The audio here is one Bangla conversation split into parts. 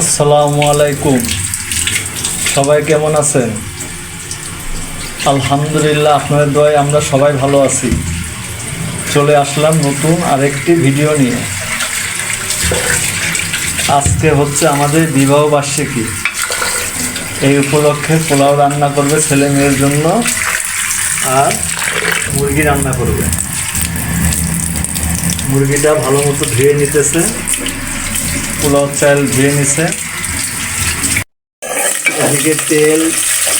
আসসালামু আলাইকুম। সবাই কেমন আছেন? আলহামদুলিল্লাহ, আপনাদের দয় আমরা সবাই ভালো আছি। চলে আসলাম নতুন আরেকটি ভিডিও নিয়ে। আজকে হচ্ছে আমাদের বিবাহ বার্ষিকী। এই উপলক্ষে পোলাও রান্না করবে ছেলে মেয়ের জন্য আর মুরগি রান্না করবে। মুরগিটা ভালো মতো ধুয়ে নিতেছে। পোলাও চাল ধুয়ে নিছে। এদিকে তেল,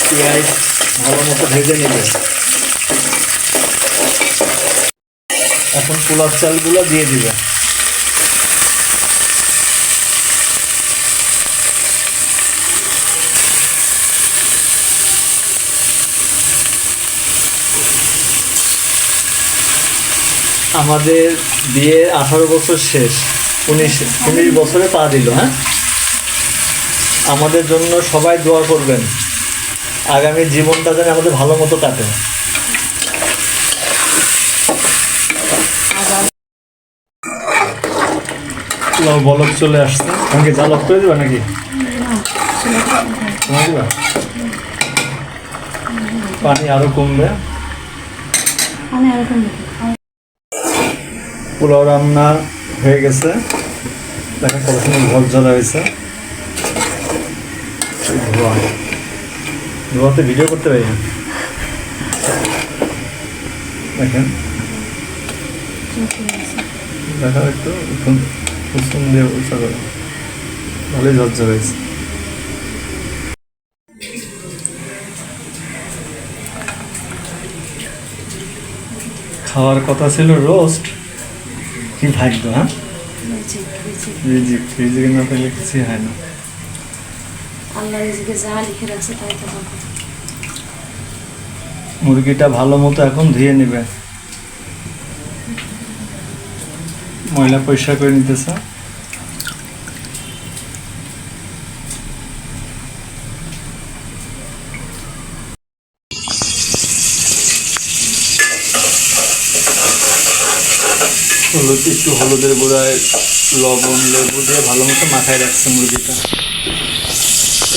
পেঁয়াজ ভালো মতো ভেজে নেবে। এখন পোলাও চালগুলো দিয়ে দিবে। আমাদের বিয়ে আঠারো বছর শেষ। উনিশ উনিশ বছরে পা দিল হ্যাঁ? আমাদের জন্য সবাই দোয়া করবেন। আগামী জীবনটা যেন আমাদের ভালো মতো কাটে। বলক চলে আসছে। আমাকে জাল অফ করে দিবা নাকি? পানি আরও কমবে। পোলাও রান্না হয়ে গেছে। দেখেন কত সুন্দর ঘর ঝরা হয়েছে। ধোয়া ধোয়াতে ভিডিও করতে পারি দেখেন। দেখা একটু কুসুম দিয়ে উৎসাহ করে। ভালোই ঝরঝর হয়েছে। খাওয়ার কথা ছিল রোস্ট কি ভাগ্য হ্যাঁ? রিজিক রিজিক না পেলে কিছুই হয় না। আল্লাহ রিজিকে যা লিখে রাখছে তাই তো হবে। মুরগিটা ভালো মতো এখন ধুয়ে নেবে। ময়লা পরিষ্কার করে নিতেছে। হলুদ, একটু হলুদের গুঁড়ায় লবণ, লেবু দিয়ে ভালো মতো মাখায় রাখছে মুরগিটা।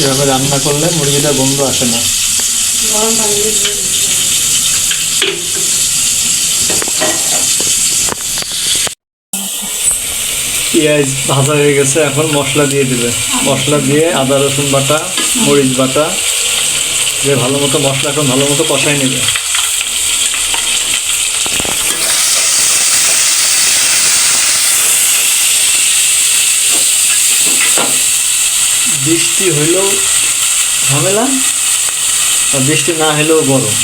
এভাবে রান্না করলে মুরগিটা গন্ধ আসে না। পেঁয়াজ ভাজা হয়ে গেছে, এখন মশলা দিয়ে দিবে। মশলা দিয়ে আদা, রসুন বাটা, মরিচ বাটা, দিয়ে ভালো মতো মশলা এখন ভালো মতো কষাই নেবে। বৃষ্টি হইলেও ঝামেলা আর বৃষ্টি না হলেও গরম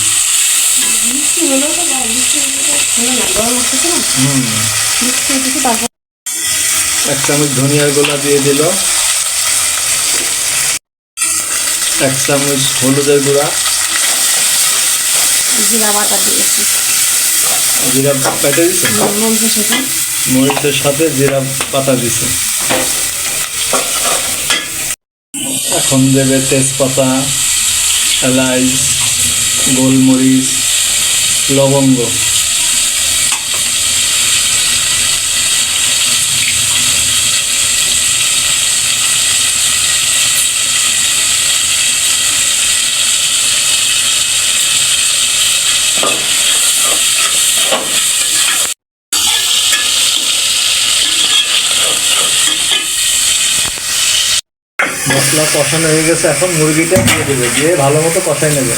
এক চামচ ধনিয়ার গোলা দিয়ে দিল। এক চামচ হলুদের গুঁড়া। জিরা বাটা দিয়েছি। জিরা পেটে দিছে? মরিচের সাথে। মরিচের সাথে জিরা পাতা দিছে। এখন দেবে তেজপাতা এলাচ গোলমরিচ লবঙ্গ। মশলা কষানো হয়ে গেছে, এখন মুরগিটা দিয়ে দেবে, দিয়ে ভালো মতো কষাই নেবে।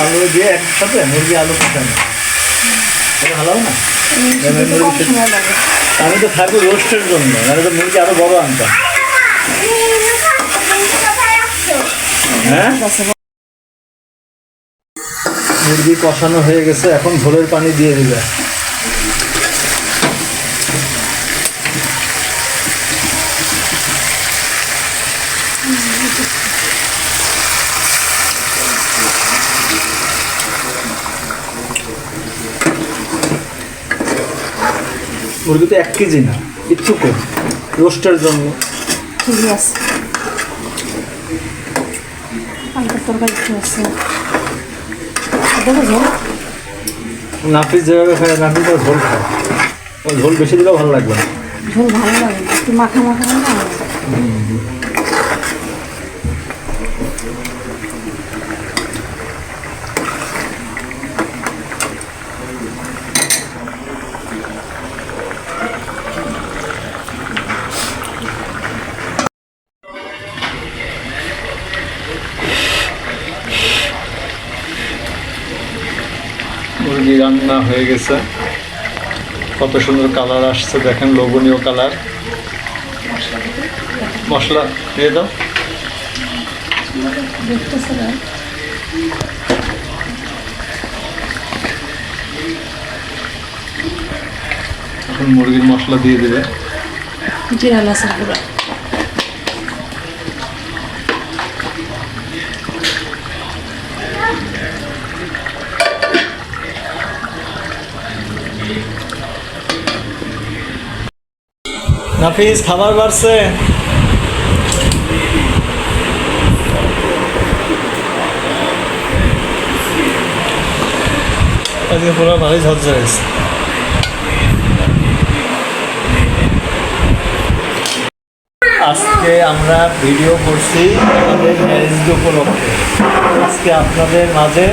আলু দিয়ে একসাথে মুরগি আলু কষানো আমি তো থাকব রোস্টের জন্য আমি তো মুরগি আরও বড় আনতাম। হ্যাঁ? মুরগি কষানো হয়ে গেছে, এখন ঝোলের পানি দিয়ে দিবে। মুরগি তো এক কেজি না একটু কম। রোস্টের জন্য। ঠিক আছে। হালকা তরকারি একটু আছে। দেখো ঝোল। যেভাবে খায় তো ঝোল খায়। ঝোল বেশি দিলেও ভালো লাগবে না। ঝোল ভালো লাগে না। একটু মাখা মাখা হলে মুরগি রান্না হয়ে গেছে। কত সুন্দর কালার আসছে, দেখেন লোভনীয় কালার। মশলা দিয়ে দাও। এখন মুরগির মশলা দিয়ে দেবে। জিরা লাসের গুঁড়া খাবার বাড়ছে। আজকে পুরো ভালোই ঝরঝরে আজকে আমরা ভিডিও করছি আমাদের ম্যারেজ উপলক্ষে। আজকে আপনাদের মাঝে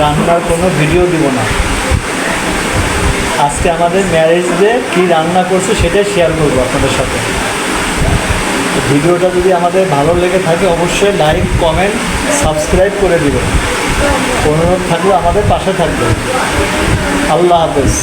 রান্নার কোনো ভিডিও দিব না। আজকে আমাদের ম্যারেজ ডে কী রান্না করছে সেটাই শেয়ার করব আপনাদের সাথে। ভিডিওটা যদি আমাদের ভালো লেগে থাকে, অবশ্যই লাইক কমেন্ট সাবস্ক্রাইব করে দিবেন। অনুরোধ থাকলে আমাদের পাশে থাকবে আল্লাহ হাফেজ।